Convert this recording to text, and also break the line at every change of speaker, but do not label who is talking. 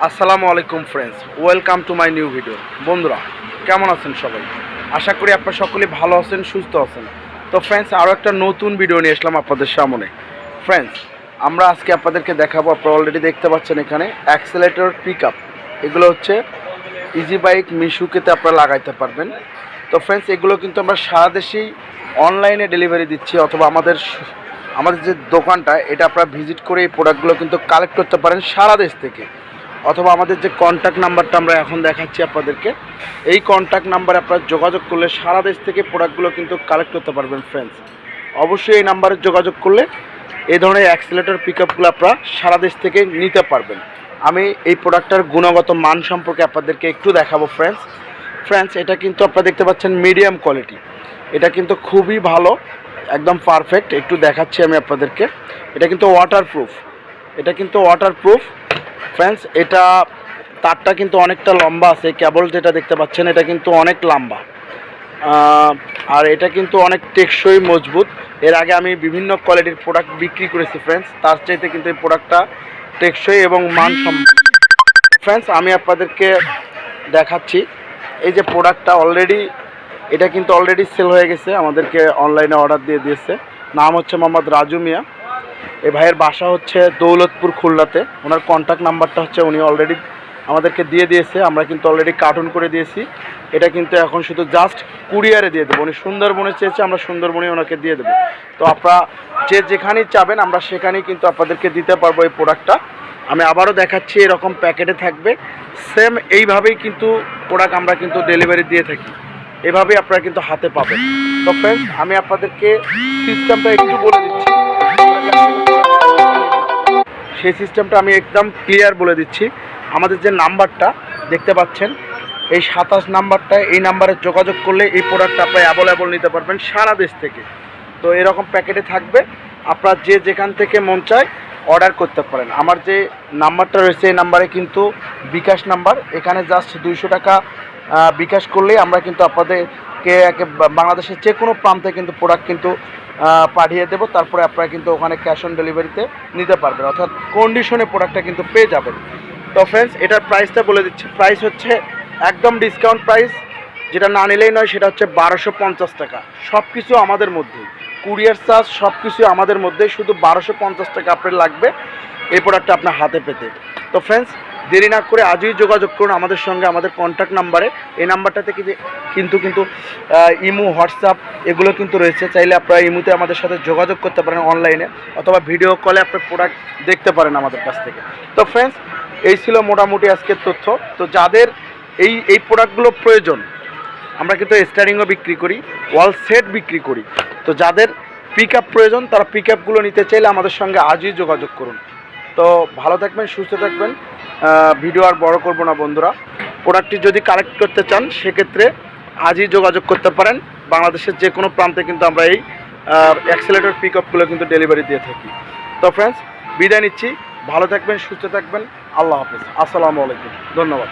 আসসালামু আলাইকুম friends welcome to my new video বন্ধুরা, কেমন আছেন সবাই? আশা করি আপনারা সকলে ভালো আছেন, সুস্থ আছেন। তো ফ্রেন্ডস আরও একটা নতুন ভিডিও নিয়ে আসলাম আপনাদের সামনে। ফ্রেন্ডস আমরা আজকে আপনাদেরকে দেখাবো, আপনারা অলরেডি দেখতে পাচ্ছেন এখানে অ্যাক্সেলেটর পিক এগুলো হচ্ছে ইজি বাইক মিশুকেতে আপনারা লাগাইতে পারবেন। তো ফ্রেন্ডস এগুলো কিন্তু আমরা সারা দেশেই অনলাইনে ডেলিভারি দিচ্ছি, অথবা আমাদের আমাদের যে দোকানটা, এটা আপনারা ভিজিট করে এই প্রোডাক্টগুলো কিন্তু কালেক্ট করতে পারেন সারা দেশ থেকে। অথবা আমাদের যে কন্ট্যাক্ট নাম্বারটা আমরা এখন দেখাচ্ছি আপনাদেরকে, এই কন্ট্যাক্ট নাম্বারে আপনারা যোগাযোগ করলে সারা দেশ থেকে প্রোডাক্টগুলো কিন্তু কালেক্ট করতে পারবেন ফ্রেন্ডস অবশ্যই এই নাম্বারে যোগাযোগ করলে এই ধরনের অ্যাক্সিলেটর পিক আপগুলো আপনারা সারা দেশ থেকে নিতে পারবেন। আমি এই প্রোডাক্টটার গুণগত মান সম্পর্কে আপনাদেরকে একটু দেখাবো ফ্রেন্ডস ফ্রেন্ডস এটা কিন্তু আপনারা দেখতে পাচ্ছেন মিডিয়াম কোয়ালিটি এটা কিন্তু খুবই ভালো, একদম পারফেক্ট একটু দেখাচ্ছি আমি আপনাদেরকে। এটা কিন্তু ওয়াটারপ্রুফ এটা কিন্তু ওয়াটারপ্রুফ ফ্রেন্ডস এটা তারটা কিন্তু অনেকটা লম্বা আছে কেবল যেটা দেখতে পাচ্ছেন, এটা কিন্তু অনেক লম্বা। আর এটা কিন্তু অনেক টেকসই মজবুত। এর আগে আমি বিভিন্ন কোয়ালিটির প্রোডাক্ট বিক্রি করেছি ফ্রেন্ডস তার চাইতে কিন্তু এই প্রোডাক্টটা টেকসই এবং মানসম্মত। ফ্রেন্ডস আমি আপনাদেরকে দেখাচ্ছি, এই যে প্রোডাক্টটা অলরেডি এটা কিন্তু অলরেডি সেল হয়ে গেছে, আমাদেরকে অনলাইনে অর্ডার দিয়ে দিয়েছে। নাম হচ্ছে মোহাম্মদ রাজু মিয়া। এই ভাইয়ের বাসা হচ্ছে দৌলতপুর খুলনাতে। ওনার কন্ট্যাক্ট নাম্বারটা হচ্ছে উনি অলরেডি আমাদেরকে দিয়ে দিয়েছে, আমরা কিন্তু অলরেডি কার্টুন করে দিয়েছি। এটা কিন্তু এখন শুধু জাস্ট কুরিয়ারে দিয়ে দেবো। উনি সুন্দরবনে চেয়েছে, আমরা সুন্দরবনে ওনাকে দিয়ে দেবো। তো আপনারা যে যেখানেই চাবেন, আমরা সেখানেই কিন্তু আপনাদেরকে দিতে পারব এই প্রোডাক্টটা আমি আবারও দেখাচ্ছি, এরকম প্যাকেটে থাকবে। সেম এইভাবেই কিন্তু প্রোডাক্ট আমরা কিন্তু ডেলিভারি দিয়ে থাকি। এভাবেই আপনারা কিন্তু হাতে পাবেন। তো ফ্রেন্ডস আমি আপনাদেরকে সিস্টেমটা একটু বলে দিচ্ছি। সেই সিস্টেমটা আমি একদম ক্লিয়ার বলে দিচ্ছি। আমাদের যে নাম্বারটা দেখতে পাচ্ছেন, এই সাতাশ নাম্বারটা এই নাম্বারে যোগাযোগ করলে এই প্রোডাক্টটা আপনি অ্যাভেলেবল নিতে পারবেন সারা দেশ থেকে। তো এরকম প্যাকেটে থাকবে, আপনার যে যেখান থেকে মন চায় অর্ডার করতে পারেন। আমার যে নাম্বারটা রয়েছে এই নাম্বারে কিন্তু বিকাশ নাম্বার। এখানে জাস্ট দুইশো টাকা বিকাশ করলেই আমরা কিন্তু আপনাদেরকে একে বাংলাদেশের যে কোনো প্রান্তে কিন্তু প্রোডাক্ট কিন্তু পাঠিয়ে দেবো, তারপরে আপনারা কিন্তু ওখানে ক্যাশ অন ডেলিভারিতে নিতে পারবেন, অর্থাৎ কন্ডিশনে প্রোডাক্টটা কিন্তু পেয়ে যাবেন। তো ফ্রেন্ডস এটার প্রাইসটা বলে দিচ্ছি। প্রাইস হচ্ছে একদম ডিসকাউন্ট প্রাইস যেটা না নিলেই নয়, সেটা হচ্ছে বারোশো পঞ্চাশ টাকা। সব কিছু আমাদের মধ্যেই। কুরিয়ার চার্জ সব কিছু আমাদের মধ্যে শুধু বারোশো পঞ্চাশ টাকা আপনার লাগবে এই প্রোডাক্টটা আপনার হাতে পেতে। তো ফ্রেন্ডস দেরি না করে আজই যোগাযোগ করুন আমাদের সঙ্গে, আমাদের কন্ট্যাক্ট নাম্বারে এই নাম্বারটাতে কিন্তু কিন্তু ইমো, হোয়াটসঅ্যাপ এগুলো কিন্তু রয়েছে। চাইলে আপনারা ইমুতে আমাদের সাথে যোগাযোগ করতে পারেন অনলাইনে অথবা ভিডিও কলে আপনার প্রোডাক্ট দেখতে পারেন আমাদের কাছ থেকে। তো ফ্রেন্ডস এই ছিল মোটামুটি আজকের তথ্য। তো যাদের এই এই প্রোডাক্টগুলো প্রয়োজন, আমরা কিন্তু স্টারিংও বিক্রি করি ওয়াল সেট বিক্রি করি। তো যাদের পিক প্রয়োজন, তারা পিক নিতে চাইলে আমাদের সঙ্গে আজই যোগাযোগ করুন। তো ভালো থাকবেন, সুস্থ থাকবেন। ভিডিও আর বড় করব না বন্ধুরা। প্রোডাক্টটি যদি কালেক্ট করতে চান, সেক্ষেত্রে আজই যোগাযোগ করতে পারেন। বাংলাদেশের যে কোনো প্রান্তে কিন্তু আমরা এই অ্যাক্সেলেটর পিক আপগুলো কিন্তু ডেলিভারি দিয়ে থাকি। তো ফ্রেন্ডস বিদায় নিচ্ছি। ভালো থাকবেন, সুস্থ থাকবেন। আল্লাহ হাফিজ। আসসালামু আলাইকুম। ধন্যবাদ।